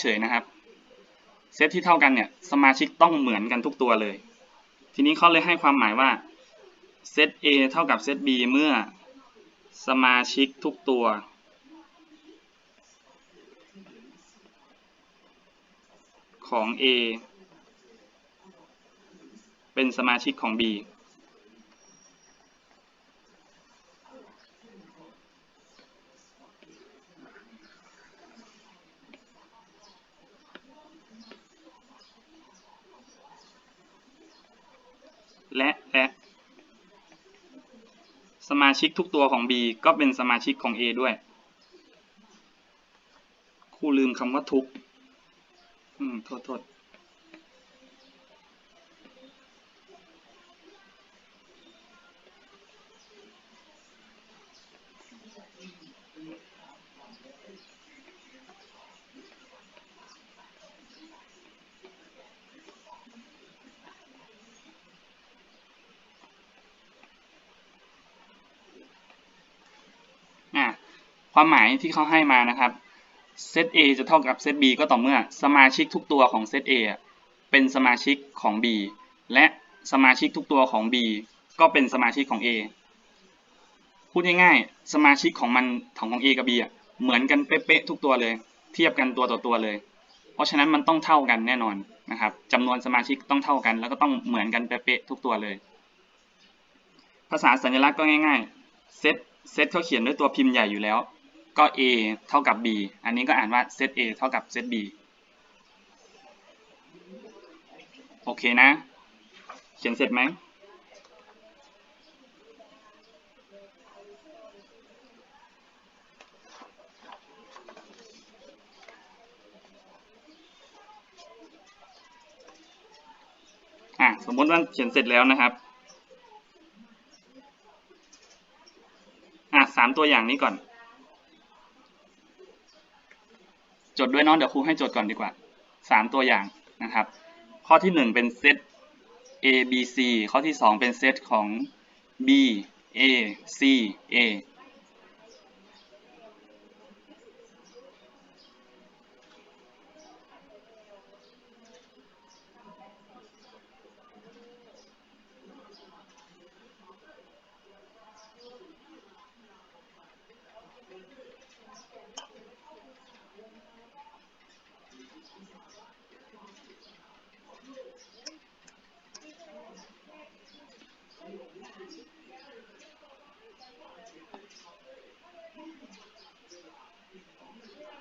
เฉยๆนะครับ เซตที่เท่ากันเนี่ยสมาชิกต้องเหมือนกันทุกตัวเลย ทีนี้เขาเลยให้ความหมายว่าเซต A เท่ากับเซต B เมื่อสมาชิกทุกตัว ของ A เป็นสมาชิกของ B และและสมาชิกทุกตัวของ B ก็เป็นสมาชิกของ A ด้วยครูลืมคำว่าทุก อืม โทษโทษ ความหมายที่เขาให้มานะครับเซต A จะเท่ากับเซต B ก็ต่อเมื่อสมาชิกทุกตัวของเซต A เป็นสมาชิกของ B และสมาชิกทุกตัวของ B ก็เป็นสมาชิกของ A พูดง่ายๆ สมาชิกของมันของของ A กับ B เหมือนกันเป๊ะๆทุกตัวเลย เทียบกันตัวต่อตัวเลย เพราะฉะนั้นมันต้องเท่ากันแน่นอนนะครับจำนวนสมาชิกต้องเท่ากัน แล้วก็ต้องเหมือนกันเป๊ะๆทุกตัวเลย ภาษาสัญลักษณ์ก็ง่ายๆเซตเซตเขาเขียนด้วยตัวพิมพ์ใหญ่อยู่แล้ว ก็ A เท่ากับ B อันนี้ก็อ่านว่าเซต A เท่ากับเซต B โอเคนะ เขียนเสร็จไหม อะ สมมติว่าเขียนเสร็จแล้วนะครับ อะสามตัวอย่างนี้ก่อน จดด้วยเนาะเดี๋ยวครูให้จดก่อนดีกว่าสามตัวอย่างนะครับ ข้อที่หนึ่งเป็นเซต A B C ข้อที่สองเป็นเซตของ B A C A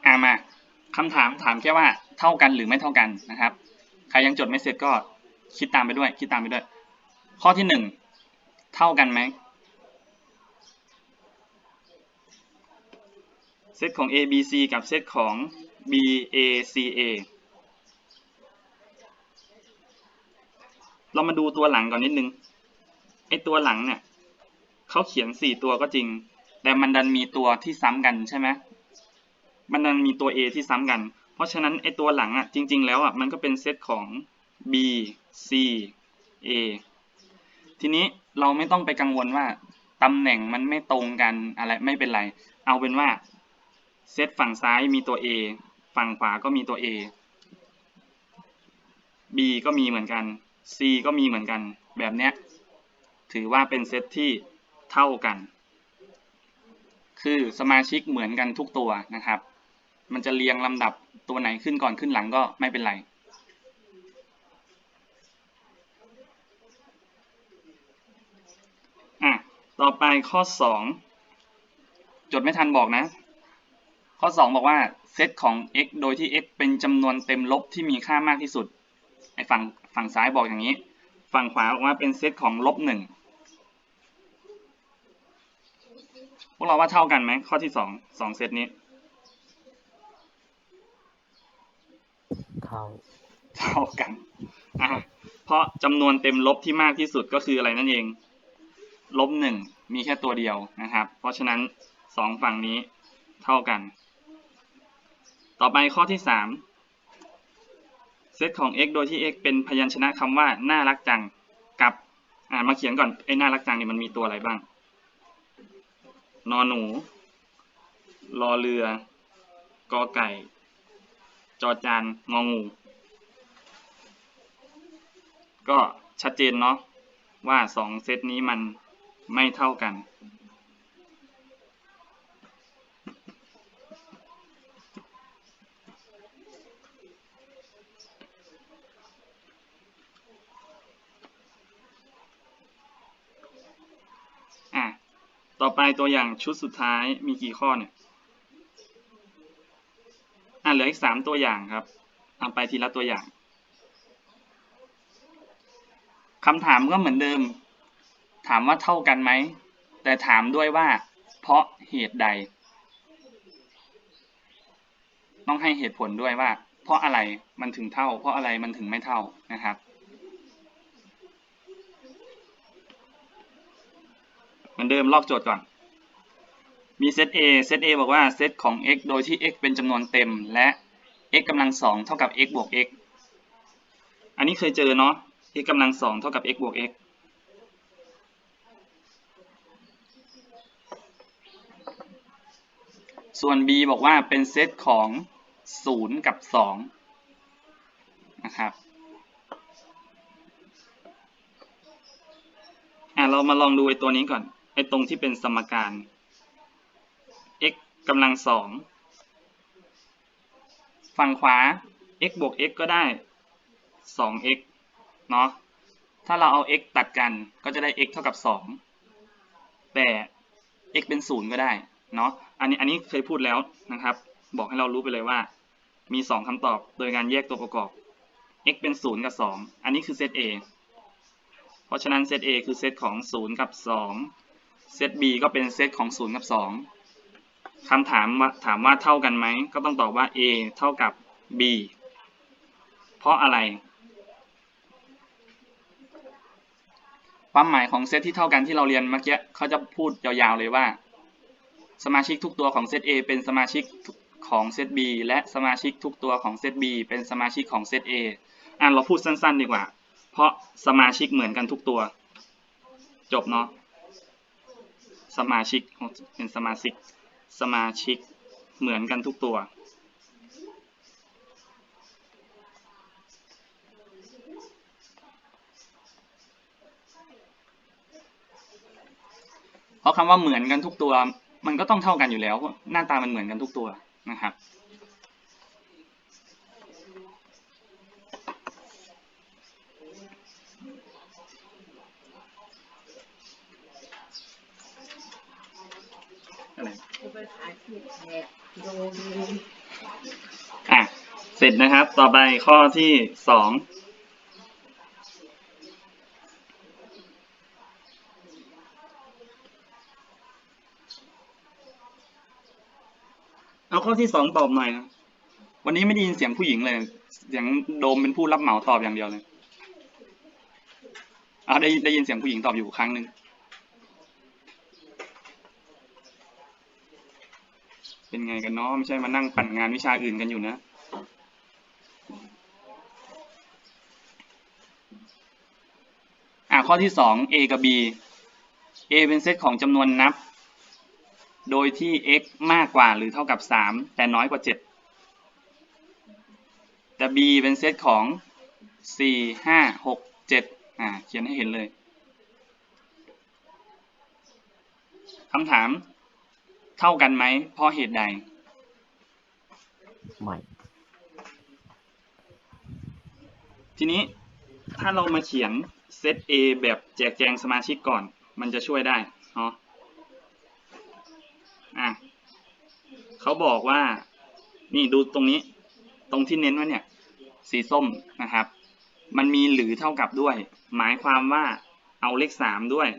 อ่ามาคำถามถามแค่ว่าเท่ากันหรือไม่เท่ากันนะครับ ใครยังจดไม่เสร็จก็คิดตามไปด้วย คิดตามไปด้วย ข้อที่หนึ่งเท่ากันไหมเซตของ A B C กับเซตของ B A C A เรามาดูตัวหลังก่อนนิดนึง ไอตัวหลังเนี่ยเขาเขียนสี่ตัวก็จริง แต่มันดันมีตัวที่ซ้ำกันใช่ไหม มันดันมีตัว A ที่ซ้ำกัน เพราะฉะนั้นไอตัวหลังอะจริง ๆ แล้วอะมันก็เป็นเซตของ B C A ทีนี้เราไม่ต้องไปกังวลว่าตำแหน่งมันไม่ตรงกันอะไรไม่เป็นไร เอาเป็นว่าเซตฝั่งซ้ายมีตัว A ฝั่งขวาก็มีตัว A B ก็มีเหมือนกัน C ก็มีเหมือนกัน แบบเนี้ยถือว่าเป็นเซตที่เท่ากัน คือสมาชิกเหมือนกันทุกตัวนะครับ มันจะเรียงลำดับตัวไหนขึ้นก่อนขึ้นหลังก็ไม่เป็นไร อะ ต่อไปข้อ 2 จดไม่ทันบอกนะ ข้อ 2 บอกว่าเซตของ x โดยที่ x เป็นจำนวนเต็มลบที่มีค่ามากที่สุด ไอ้ฝั่งฝั่งซ้ายบอกอย่างนี้ ฝั่งขวาบอกว่าเป็นเซตของลบหนึ่งพวกเราว่าเท่ากันไหมข้อที่สองสองเซตนี้ ท่า เท่ากันอะเพราะจำนวนเต็มลบที่มากที่สุดก็คืออะไรนั่นเอง ลบหนึ่งมีแค่ตัวเดียวนะครับ เพราะฉะนั้นสองฝั่งนี้เท่ากัน ต่อไปข้อที่สามเซตของ x โดยที่ x เป็นพยัญชนะคำว่า น่ารักจังกับ อ่ามาเขียนก่อนไอ้น่ารักจังนี่มันมีตัวอะไรบ้าง นอนหนู รอเรือ กอไก่ จอจานงองู ก็ชัดเจนเนาะว่าสองเซตนี้มันไม่เท่ากันอะต่อไปตัวอย่างชุดสุดท้ายมีกี่ข้อเนี่ย อะเหลืออีกสามตัวอย่างครับเอาไปทีละตัวอย่างคำถามก็เหมือนเดิม ถามว่าเท่ากันไหม แต่ถามด้วยว่า เพราะเหตุใด ต้องให้เหตุผลด้วยว่า เพราะอะไรมันถึงเท่า เพราะอะไรมันถึงไม่เท่านะครับเหมือนเดิมลอกโจทย์ก่อน มีเซต A เซต A บอกว่าเซตของ x โดยที่ x เป็นจำนวนเต็มและ x กำลังสองเท่ากับ x บวก x อันนี้เคยเจอเนาะ x กำลังสองเท่ากับ x บวก x ส่วน b บอกว่าเป็นเซตของ 0 กับ 2 นะครับอะเรามาลองดูไอ้ตัวนี้ก่อน ไอ้ตรงที่เป็นสมการ กำลังสองฝั่งขวา x บวก x ก็ได้ 2x เนาะ ถ้าเราเอา x ตัดกันก็จะได้ x เท่ากับ 2 แต่ x เป็น 0 ก็ได้ เนาะ อันนี้อันนี้เคยพูดแล้วนะครับ บอกให้เรารู้ไปเลยว่า มี 2คำตอบโดยการแยกตัวประกอบ x เป็น 0 กับ 2 อันนี้คือเซต A เพราะฉะนั้นเซต A คือเซตของ 0 กับ 2 เซต B ก็เป็นเซตของ 0 กับ 2 คำถามว่าถามว่าเท่ากันไหม ก็ต้องตอบว่า A เท่ากับ B เพราะอะไร ความหมายของเซตที่เท่ากันที่เราเรียนเมื่อกี้เขาจะพูดยาวๆเลยว่า สมาชิกทุกตัวของเซต A เป็นสมาชิกของเซต B และสมาชิกทุกตัวของเซต B เป็นสมาชิกของเซต A อะเราพูดสั้นๆดีกว่า เพราะสมาชิกเหมือนกันทุกตัว จบเนาะสมาชิกเป็นสมาชิก สมาชิกเหมือนกันทุกตัว เพราะคำว่าเหมือนกันทุกตัว มันก็ต้องเท่ากันอยู่แล้ว หน้าตามันเหมือนกันทุกตัวนะครับ อะไร อะเสร็จนะครับ ต่อไปข้อที่สองเอาข้อที่สองตอบหน่อยนะ วันนี้ไม่ได้ยินเสียงผู้หญิงเลย เสียงโดมเป็นผู้รับเหมาตอบอย่างเดียวเลยอ่าได้ได้ยินเสียงผู้หญิงตอบอยู่ครั้งหนึ่ง เป็นไงกันเนาะไม่ใช่มานั่งปั่นงานวิชาอื่นกันอยู่นะ อ่าข้อที่สอง a กับ b a เป็นเซตของจำนวนนับ โดยที่ x มากกว่าหรือเท่ากับ 3 แต่น้อยกว่า 7 แต่ b เป็นเซตของ 4 5 6 7 อ่าเขียนให้เห็นเลยคำถาม เท่ากันไหมเพราะเหตุใด ไม่ ทีนี้ถ้าเรามาเขียนเซต A แบบแจกแจงสมาชิกก่อน มันจะช่วยได้เนาะอะเขาบอกว่า นี่ดูตรงนี้ ตรงที่เน้นไว้เนี่ย สีส้มนะครับ มันมีหรือเท่ากับด้วย หมายความว่าเอาเลขสามด้วย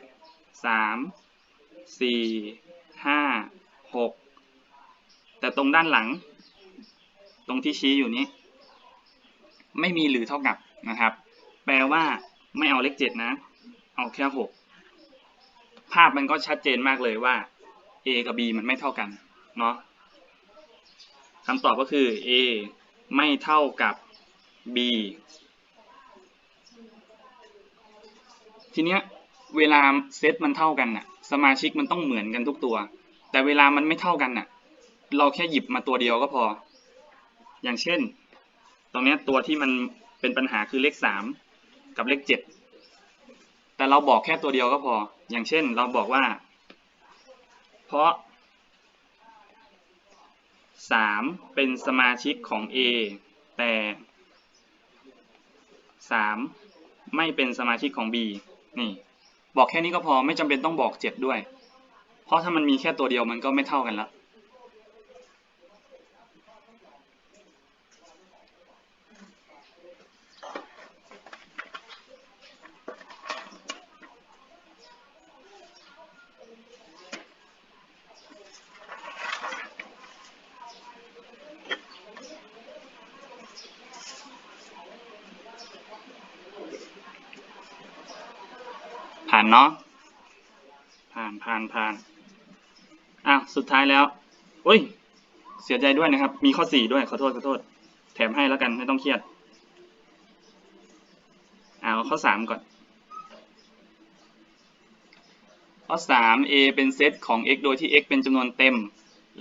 สามสี่ห้า หกแต่ตรงด้านหลัง ตรงที่ชี้อยู่นี้ ไม่มีหรือเท่ากับนะครับ แปลว่าไม่เอาเลขเจ็ดนะ เอาแค่หกภาพมันก็ชัดเจนมากเลยว่า a กับ b มันไม่เท่ากันเนาะคำตอบก็คือ a ไม่เท่ากับ b ทีเนี้ยเวลาเซตมันเท่ากันน่ะ สมาชิกมันต้องเหมือนกันทุกตัว แต่เวลามันไม่เท่ากันน่ะ เราแค่หยิบมาตัวเดียวก็พอ อย่างเช่น ตรงนี้ตัวที่มันเป็นปัญหาคือเลขสามกับเลขเจ็ดแต่เราบอกแค่ตัวเดียวก็พอ อย่างเช่น เราบอกว่า เพราะสามเป็นสมาชิกของ A แต่สามไม่เป็นสมาชิกของ B นี่ บอกแค่นี้ก็พอไม่จำเป็นต้องบอกเจ็ดด้วย เพราะถ้ามันมีแค่ตัวเดียวมันก็ไม่เท่ากันล้วผ่านเนาะผ่านผ่านผ่าน อะสุดท้ายแล้วอุ้ย เสียใจด้วยนะครับ มีข้อสี่ด้วยขอโทษขอโทษ แถมให้แล้วกันไม่ต้องเครียดเอาข้อสามก่อน ข้อสาม a เป็นเซตของ x โดยที่ x เป็นจำนวนเต็ม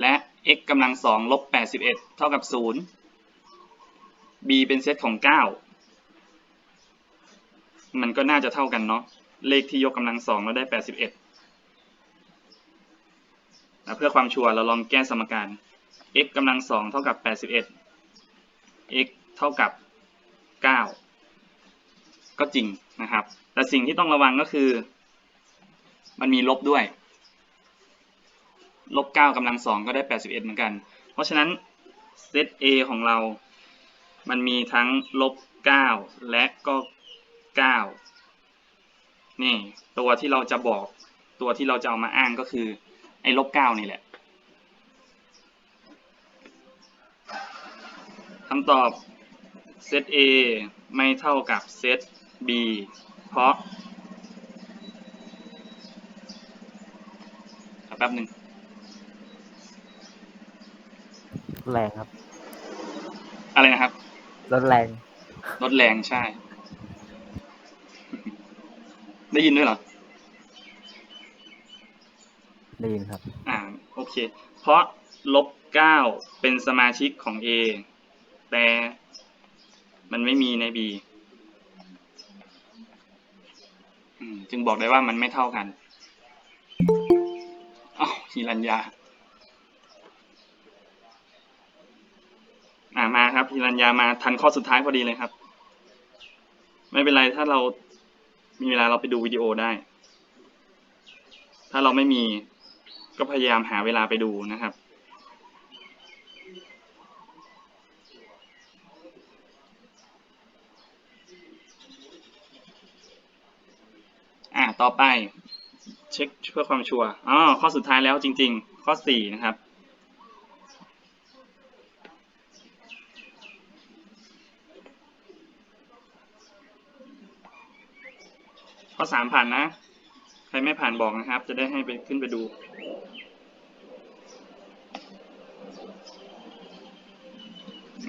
และ x กำลังสองลบแปดสิบเอ็ดเท่ากับศูนย์ b เป็นเซตของเก้ามันก็น่าจะเท่ากันเนาะ เลขที่ยกกำลังสองแล้วได้แปดสิบเอ็ด เพื่อความชัวร์เราลองแก้สมการ x กำลังสองเท่ากับแปดสิบเอ็ด x เท่ากับเก้าก็จริงนะครับ แต่สิ่งที่ต้องระวังก็คือ มันมีลบด้วย ลบเก้ากำลังสองก็ได้แปดสิบเอ็ดเหมือนกัน เพราะฉะนั้นเซต A ของเรา มันมีทั้งลบเก้าและก็เก้านี่ ตัวที่เราจะบอก ตัวที่เราจะเอามาอ้างก็คือ อ้ลบเก้านี่แหละคำตอบเซต A ไม่เท่ากับเซต B เพราะแป๊บหนึ่งแรงครับ อะไรนะครับรถแรงลดแรงใช่ ได้ยินด้วยเหรอ ได้ยินครับ อ่าโอเค เพราะลบเก้าเป็นสมาชิกของ A แต่มันไม่มีใน B จึงบอกได้ว่ามันไม่เท่ากันอ้าวฮิรัญญาอ่ามาครับฮิรัญญามาทันข้อสุดท้ายพอดีเลยครับ ไม่เป็นไรถ้าเรามีเวลาเราไปดูวิดีโอได้ ถ้าเราไม่มี ก็พยายามหาเวลาไปดูนะครับ อ่าต่อไปเช็คเพื่อความชัวร์อ๋อข้อสุดท้ายแล้วจริง ๆ ข้อสี่นะครับข้อสามผ่านนะ ใครไม่ผ่านบอกนะครับ จะได้ให้ไปขึ้นไปดู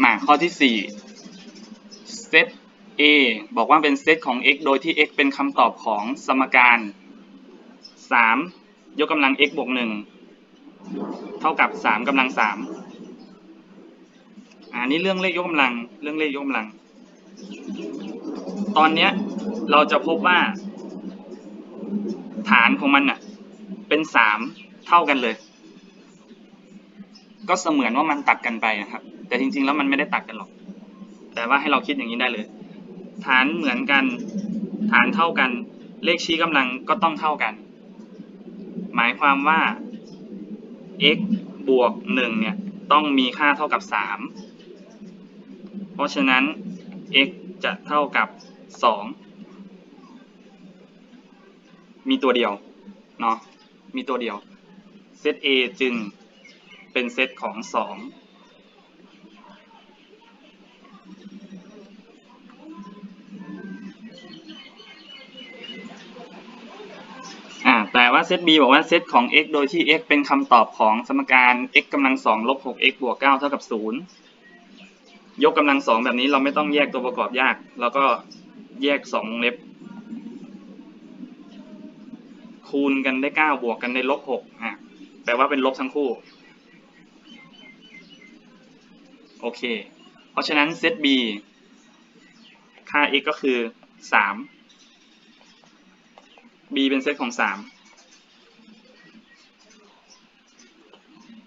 มาข้อที่สี่เซต A บอกว่าเป็นเซตของ x โดยที่ x เป็นคำตอบของสมการสามยกกำลัง x บวกหนึ่งเท่ากับสามกำลังสามอันนี้เรื่องเลขยกกำลัง เรื่องเลขยกกำลัง ตอนนี้เราจะพบว่า ฐานของมันอะ เป็นสามเท่ากันเลย ก็เสมือนว่ามันตัดกันไปนะครับ แต่จริงๆแล้วมันไม่ได้ตัดกันหรอก แต่ว่าให้เราคิดอย่างนี้ได้เลย ฐานเหมือนกัน ฐานเท่ากัน เลขชี้กำลังก็ต้องเท่ากัน หมายความว่า x บวกหนึ่งเนี่ยต้องมีค่าเท่ากับสามเพราะฉะนั้น x จะเท่ากับสองมีตัวเดียวเนาะมีตัวเดียวเซต A จึง เป็นเซตของสองแต่ว่าเซต B บอกว่าเซตของ x โดยที่ x เป็นคำตอบของสมการ x กำลังสองลบ 6x บวก9เท่ากับ 0 ยกกำลังสองแบบนี้เราไม่ต้องแยกตัวประกอบยากเราก็แยกสองวงเล็บ คูณกันได้เก้าบวกกันได้ลบหกอะแปลว่าเป็นลบทั้งคู่ โอเค เพราะฉะนั้นเซต B ค่า x ก็คือสาม b เป็นเซตของสาม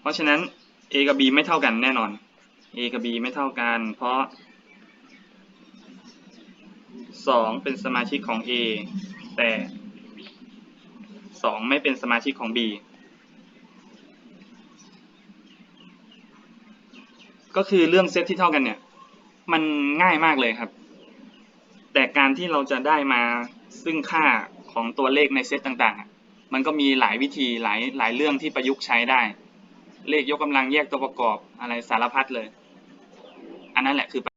เพราะฉะนั้น a กับ b ไม่เท่ากันแน่นอน a กับ b ไม่เท่ากัน เพราะสองเป็นสมาชิกของ a แต่สองไม่เป็นสมาชิกของ b ก็คือเรื่องเซตที่เท่ากันเนี่ย มันง่ายมากเลยครับ แต่การที่เราจะได้มาซึ่งค่าของตัวเลขในเซตต่างๆ มันก็มีหลายวิธีหลายหลายเรื่องที่ประยุกต์ใช้ได้ เลขยกกำลังแยกตัวประกอบอะไรสารพัดเลย อันนั้นแหละคือ